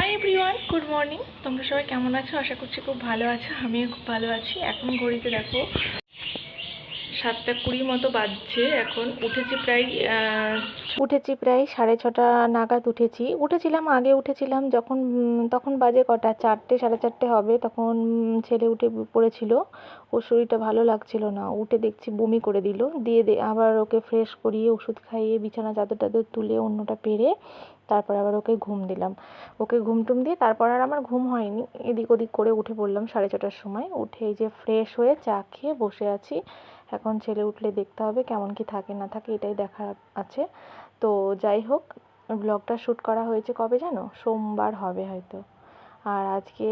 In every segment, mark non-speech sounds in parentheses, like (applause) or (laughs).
Hi everyone good morning তোমরা সবাই কেমন আছো? আশা করছি খুব ভালো আছো। আমিও খুব ভালো আছি। এখন ঘড়িতে দেখো সাতটা কুড়ি মতো বাজছে এখন। উঠেছি প্রায় উঠেছি প্রায় সাড়ে ছটা নাগাদ উঠেছি। উঠেছিলাম, আগে উঠেছিলাম যখন তখন বাজে কটা? চারটে, সাড়ে চারটে হবে তখন ছেলে উঠে পড়েছিল। ওর শরীরটা ভালো লাগছিল না। উঠে দেখছি বমি করে দিল। দিয়ে আবার ওকে ফ্রেশ করিয়ে ওষুধ খাইয়ে বিছানা চাদর টাদর তুলে অন্যটা পেরে তারপর আবার ওকে ঘুম দিলাম। ওকে ঘুম টুম দিয়ে তারপর আর আমার ঘুম হয়নি। এদিক ওদিক করে উঠে পড়লাম সাড়ে ছটার সময়। উঠে এই যে ফ্রেশ হয়ে চা খেয়ে বসে আছি। এখন ছেলে উঠলে দেখতে হবে কেমন কি থাকে না থাকে, এটাই দেখার আছে। তো যাই হোক ব্লগটা শ্যুট করা হয়েছে কবে জানো? সোমবার হবে হয়তো। আর আজকে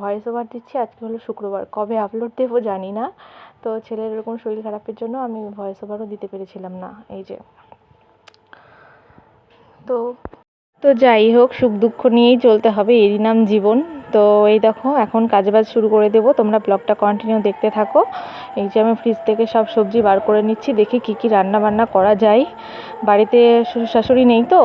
ভয়েস ওভার দিচ্ছি, আজকে হলো শুক্রবার। কবে আপলোড দেবো জানি না। তো ছেলের এরকম শরীর খারাপের জন্য আমি ভয়েস ওভারও দিতে পেরেছিলাম না, এই যে। তো তো যাই হোক, সুখ দুঃখ নিয়েই চলতে হবে, এরই নাম জীবন। তো এই দেখো, এখন কাজবাজ শুরু করে দেবো। তোমরা ব্লগটা কন্টিনিউ দেখতে থাকো। এই যে আমি ফ্রিজ থেকে সব সবজি বার করে নিচ্ছি, দেখি কি কি রান্না বান্না করা যায়। বাড়িতে শ্বশুর শাশুড়ি নেই তো,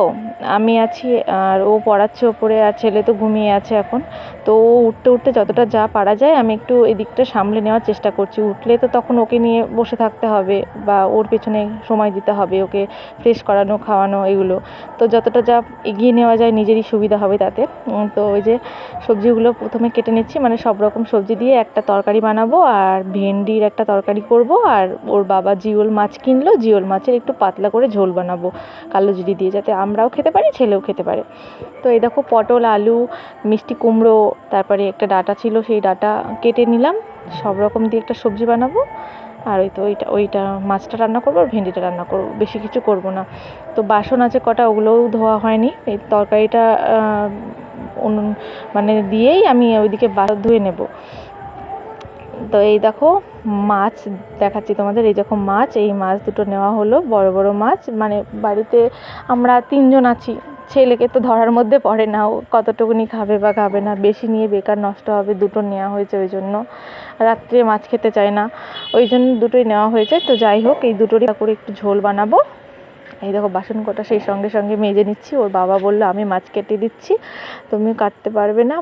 আমি আছি আর ও পড়াচ্ছে ওপরে আর ছেলে তো ঘুমিয়ে আছে এখন। তো ও উঠতে উঠতে যতটা যা পারা যায়, আমি একটু এদিকটা সামলে নেওয়ার চেষ্টা করছি। উঠলে তো তখন ওকে নিয়ে বসে থাকতে হবে বা ওর পেছনে সময় দিতে হবে, ওকে ফ্রেশ করানো, খাওয়ানো, এগুলো। তো যতটা যা এগিয়ে নেওয়া যায়, নিজেরই সুবিধা হবে তাতে। তো ওই যে সবজিগুলো প্রথমে কেটে নিচ্ছি মানে সব রকম সবজি দিয়ে একটা তরকারি বানাবো আর ভেন্ডির একটা তরকারি করব আর ওর বাবা জিওল মাছ কিনলো, জিওল মাছের একটু পাতলা করে ঝোল বানাবো কালো জিরি দিয়ে যাতে আমরাও খেতে পারি, ছেলেও খেতে পারে। তো এই দেখো পটল, আলু, মিষ্টি কুমড়ো, তারপরে একটা ডাটা ছিল, সেই ডাটা কেটে নিলাম। সব রকম দিয়ে একটা সবজি বানাবো। আর ওই তো ওইটা ওইটা মাছটা রান্না করব আর ভেন্ডিটা রান্না করব, বেশি কিছু করব না। তো বাসন আছে কটা, ওগুলোও ধোয়া হয়নি। এই তরকারিটা মানে দিয়েই আমি ওইদিকে বা ধুয়ে নেব। তো এই দেখো মাছ দেখাচ্ছি তোমাদের। এই দেখো মাছ, এই মাছ দুটো নেওয়া হলো, বড় বড় মাছ। মানে বাড়িতে আমরা তিনজন আছি, ছেলেকে তো ধরার মধ্যে পড়ে না, ও কতটুকুনি খাবে বা খাবে না, বেশি নিয়ে বেকার নষ্ট হবে, দুটো নেওয়া হয়েছে ওই জন্য। রাত্রে মাছ খেতে চায় না, ওই জন্য দুটোই নেওয়া হয়েছে। তো যাই হোক, এই দুটোরই করে একটু ঝোল বানাবো। এই দেখো বাসন কটা সেই সঙ্গে সঙ্গে মেজে নিচ্ছি। ওর বাবা বলল, আমি মাছ কেটে দিচ্ছি তুমি কাটতে পারবে না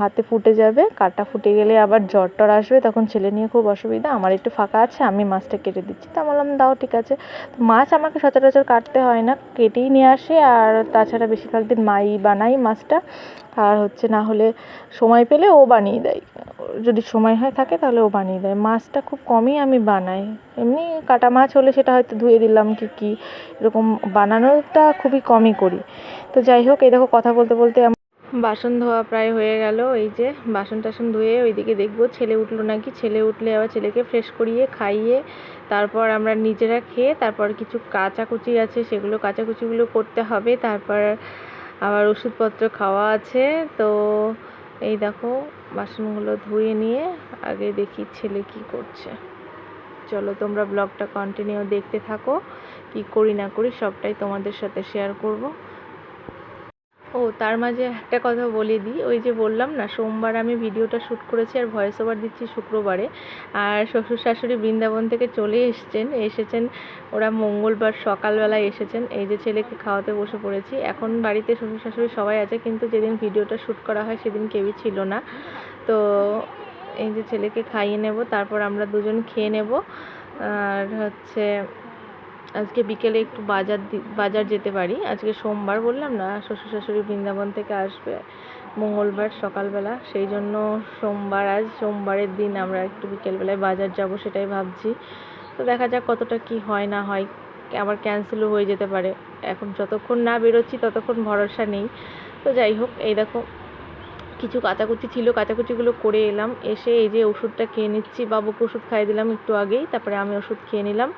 হাতে ফুটে যাবে। কাটা ফুটে গেলে আবার জ্বর টর আসবে, তখন ছেলে নিয়ে খুব অসুবিধা। আমার একটু ফাঁকা আছে, আমি মাছটা কেটে দিচ্ছি। তো বললাম, দাও, ঠিক আছে। মাছ আমাকে সচরাচর কাটতে হয় না, কেটেই নিয়ে আসে। আর তাছাড়া বেশিরভাগ দিন মাই বানাই মাছটা। আর হচ্ছে না হলে সময় পেলে ও বানিয়ে দেয়। যদি সময় হয় থাকে তাহলে ও বানিয়ে দেয়। মাছটা খুব কমই আমি বানাই। এমনি কাটা মাছ হলে সেটা হয়তো ধুয়ে দিলাম কি কি এরকম বানানোটা খুবই কমই করি। তো যাই হোক, এই দেখো কথা বলতে বলতে বাসন ধোয়া প্রায় হয়ে গেল। এই যে বাসন টাসন ধুয়ে ওইদিকে দেখব ছেলে উঠল নাকি? ছেলে উঠলে আবার ছেলেকে ফ্রেশ করিয়ে খাইয়ে তারপর আমরা নিজেরা খেয়ে তারপর কিছু কাচাকুচি আছে, সেগুলো কাচাকুচিগুলো করতে হবে। তারপর আবার ওষুধপত্র খাওয়া আছে। তো এই দেখো, বাসনগুলো ধুয়ে নিয়ে আগে দেখি ছেলে কি করছে। চলো তোমরা ব্লগটা কন্টিনিউ দেখতে থাকো, কি করি না করি সবটাই তোমাদের সাথে শেয়ার করব। ও, তার মাঝে একটা কথা বলে দিই। ওই যে বললাম না, সোমবার আমি ভিডিওটা শ্যুট করেছি আর ভয়েস ওভার দিচ্ছি শুক্রবারে। আর শ্বশুর শাশুড়ি বৃন্দাবন থেকে চলে এসেছেন এসেছেন, ওরা মঙ্গলবার সকালবেলায় এসেছেন। এই যে ছেলেকে খাওয়াতে বসে পড়েছি। এখন বাড়িতে শ্বশুর শাশুড়ি সবাই আছে, কিন্তু যেদিন ভিডিওটা শ্যুট করা হয় সেদিন কেউই ছিল না। তো এই যে ছেলেকে খাইয়ে নেব, তারপর আমরা দুজন খেয়ে নেব। আর হচ্ছে আজকে বিকেলে একটু বাজার বাজার যেতে পারি। আজকে সোমবার বললাম না, শ্বশুর শাশুড়ি বৃন্দাবন থেকে আসবে মঙ্গলবার সকালবেলা। সেই জন্য সোমবার, আজ সোমবারের দিন আমরা একটু বিকেলবেলায় বাজার যাব সেটাই ভাবছি। তো দেখা যাক কতটা কি হয় না হয়, আবার ক্যান্সেলও হয়ে যেতে পারে। এখন যতক্ষণ না বেরোচ্ছি ততক্ষণ ভরসা নেই। তো যাই হোক, এই দেখো, কিছু কাচাকুচি ছিল, কাচাকুচিগুলো করে এলাম। এসে এই যে ওষুধটা খেয়ে নিচ্ছি, বাবুকে ওষুধ খাইয়ে দিলাম একটু আগেই, তারপরে আমি ওষুধ খেয়ে নিলাম।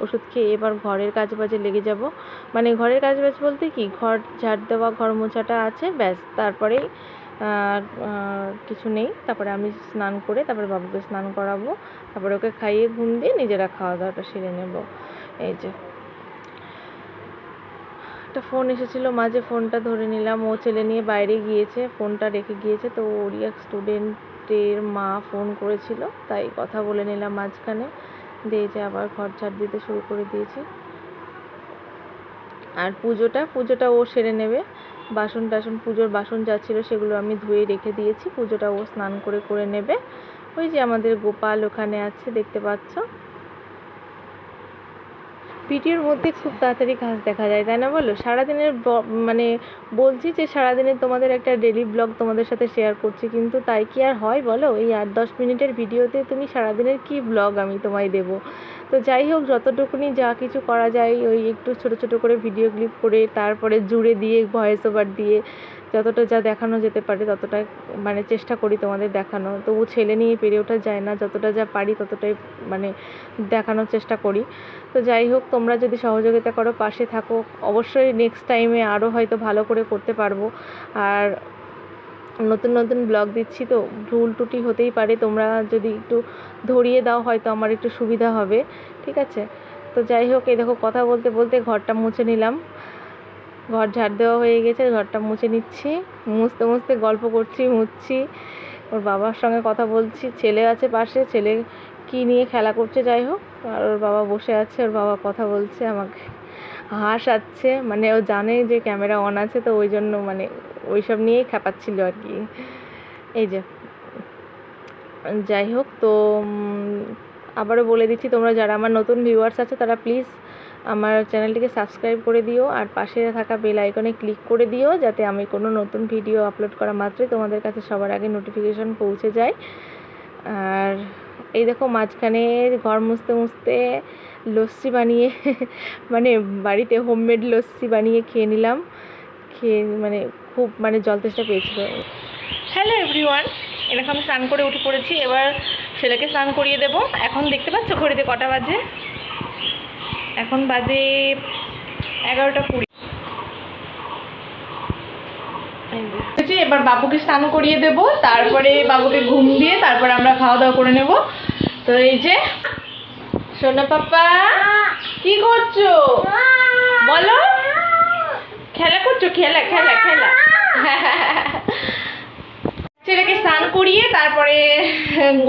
ওষুধ খেয়ে এবার ঘরের কাজ বাজে লেগে যাব। মানে ঘরের কাজ বাজ বলতে কি? ঘর ঝাড় দেওয়া, ঘর মোছাটা আছে, ব্যাস। তারপরেই আর কিছু নেই। তারপরে আমি স্নান করে তারপরে বাবুকে স্নান করাবো। তারপরে ওকে খাইয়ে ঘুম দিয়ে নিজেরা খাওয়া দাওয়াটা সেরে নেব। এই যে। একটা ফোন এসেছিল, মাঝে ফোনটা ধরে নিলাম। ও ছেলে নিয়ে বাইরে গিয়েছে, ফোনটা রেখে গিয়েছে। তো ওরই এক স্টুডেন্টের মা ফোন করেছিল, তাই কথা বলে নিলাম মাঝখানে। দিয়ে যে আবার ঘর ঝাড় দিতে শুরু করে দিয়েছি। আর পুজোটা পুজোটা ও সেরে নেবে। বাসন টাসন, পুজোর বাসন যা ছিল সেগুলো আমি ধুয়ে রেখে দিয়েছি। পুজোটা ও স্নান করে করে নেবে। ওই যে আমাদের গোপাল ওখানে আছে, দেখতে পাচ্ছ। ভিডিওর মধ্যে খুব তাড়াতাড়ি কাজ দেখা যায়, তাই না বলো? সারাদিনের মানে বলছি যে সারাদিনের তোমাদের একটা ডেলি ব্লগ তোমাদের সাথে শেয়ার করছি, কিন্তু তাই কি আর হয় বলো? এই আট দশ মিনিটের ভিডিওতে তুমি সারাদিনের কি ব্লগ আমি তোমায় দেবো? তো যাই হোক, যতটুকুনি যা কিছু করা যায়, ওই একটু ছোট ছোট করে ভিডিও ক্লিপ করে, তারপরে জুড়ে দিয়ে ভয়েস ওভার দিয়ে যতটা যা দেখানো যেতে পারে ততটা মানে চেষ্টা করি তোমাদের দেখানো। তবু ছেলে নিয়ে পেরে ওঠা যায় না, যতটা যা পারি ততটাই মানে দেখানোর চেষ্টা করি। তো যাই হোক, তোমরা যদি সহযোগিতা করো, পাশে থাকো। অবশ্যই নেক্সট টাইমে আরও হয়তো ভালো করে করতে পারব। আর নতুন নতুন ব্লগ দিচ্ছি তো, ভুল টুটি হতেই পারে। তোমরা যদি একটু ধরিয়ে দাও, হয়তো আমার একটু সুবিধা হবে। ঠিক আছে? তো যাই হোক, এই দেখো কথা বলতে বলতে ঘরটা মুছে নিলাম। ঘর ঝাড় দেওয়া হয়ে গেছে, ঘরটা মুছে নিচ্ছি। মুছতে মুছতে গল্প করছি, মুছছি। ওর বাবার সঙ্গে কথা বলছি, ছেলে আছে পাশে, ছেলে কি নিয়ে খেলা করছে যাই হোক। আর ওর বাবা বসে আছে, ওর বাবা কথা বলছে, আমাকে হাসাচ্ছে। মানে ও জানে যে ক্যামেরা অন আছে, তো ওই জন্য মানে ওইসব নিয়েই খেপাচ্ছিল আর কি। এই যে। যাই হোক, তো আবারও বলে দিচ্ছি, তোমরা যারা আমার নতুন ভিউয়ার্স আছে, তারা প্লিজ আমার চ্যানেলটিকে সাবস্ক্রাইব করে দিও আর পাশে থাকা বেল আইকনে ক্লিক করে দিও যাতে আমি কোনো নতুন ভিডিও আপলোড করা মাত্রই তোমাদের কাছে সবার আগে নোটিফিকেশন পৌঁছে যায়। আর এই দেখো মাঝখানে ঘর মুছতে মুছতে লস্যি বানিয়ে (laughs) মানে বাড়িতে হোমমেড লস্যি বানিয়ে খেয়ে নিলাম। খেয়ে মানে খুব মানে জল তেষ্টা পেয়েছিল। হ্যালো এভরিওয়ান এরকম স্নান করে উঠে পড়েছি, এবার ছেলেকে স্নান করিয়ে দেব। এখন দেখতে পাচ্ছ ঘড়িতে কটা বাজে? এখন বাজে এগারোটা কুড়ি। এবার বাবুকে স্নান করিয়ে দেব, তারপরে বাবুকে ঘুম দিয়ে তারপরে আমরা খাওয়া দাওয়া করে নেব। তো এই যে, সোনা পাপা, কি করছ? বলো। খেলা করছ? খেলা খেলা খেলা। ছেলেকে স্নান করিয়ে তারপরে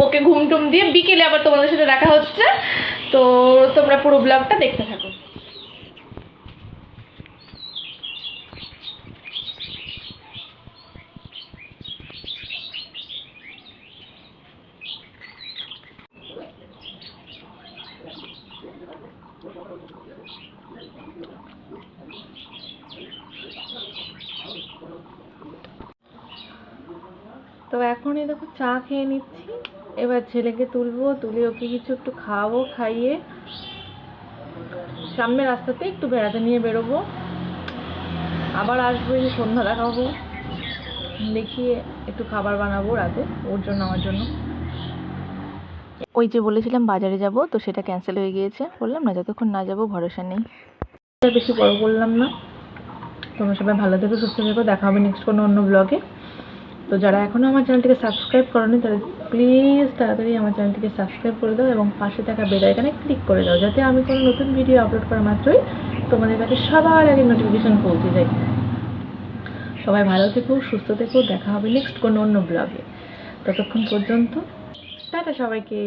ওকে ঘুম টুম দিয়ে বিকেলে আবার তোমাদের সাথে দেখা হচ্ছে। তো তোমরা পুরো ব্লগটা দেখতে থাকো। তো এখনই দেখো চা খেয়ে নিচ্ছি। এবার ছেলেকে তুলবো, তুলে ওকে কিছু একটু খাওয়াবো, খাইয়ে সামনের রাস্তাতে একটু বেড়াতে নিয়ে বেরোবো। আবার আসব, এই সন্ধ্যা দেখাবো। দেখিয়ে একটু খাবার বানাবো রাতে, ওর জন্য, আমার জন্য। ওই যে বলেছিলাম বাজারে যাব, তো সেটা ক্যান্সেল হয়ে গিয়েছে। বললাম, না, যতক্ষণ না যাব, ভরসা নেই। বেশি বড় করলাম না। তোমরা সবাই ভালো থেকো, সুস্থ থেকো। দেখা হবে নেক্সট কোনো অন্য ব্লগে তো যারা এখনও আমার চ্যানেলটিকে সাবস্ক্রাইব করেনি, তারা প্লিজ তাড়াতাড়ি আমার চ্যানেলটিকে সাবস্ক্রাইব করে দাও এবং পাশে থাকা বেল আইকনে ক্লিক করে দাও, যাতে আমি কোনো নতুন ভিডিও আপলোড করা মাত্রই তোমাদের কাছে সবার আগে নোটিফিকেশান পৌঁছে যায়। সবাই ভালো থেকো, সুস্থ থেকো, দেখা হবে নেক্সট কোনো অন্য ব্লগে ততক্ষণ পর্যন্ত, টাটা সবাইকে।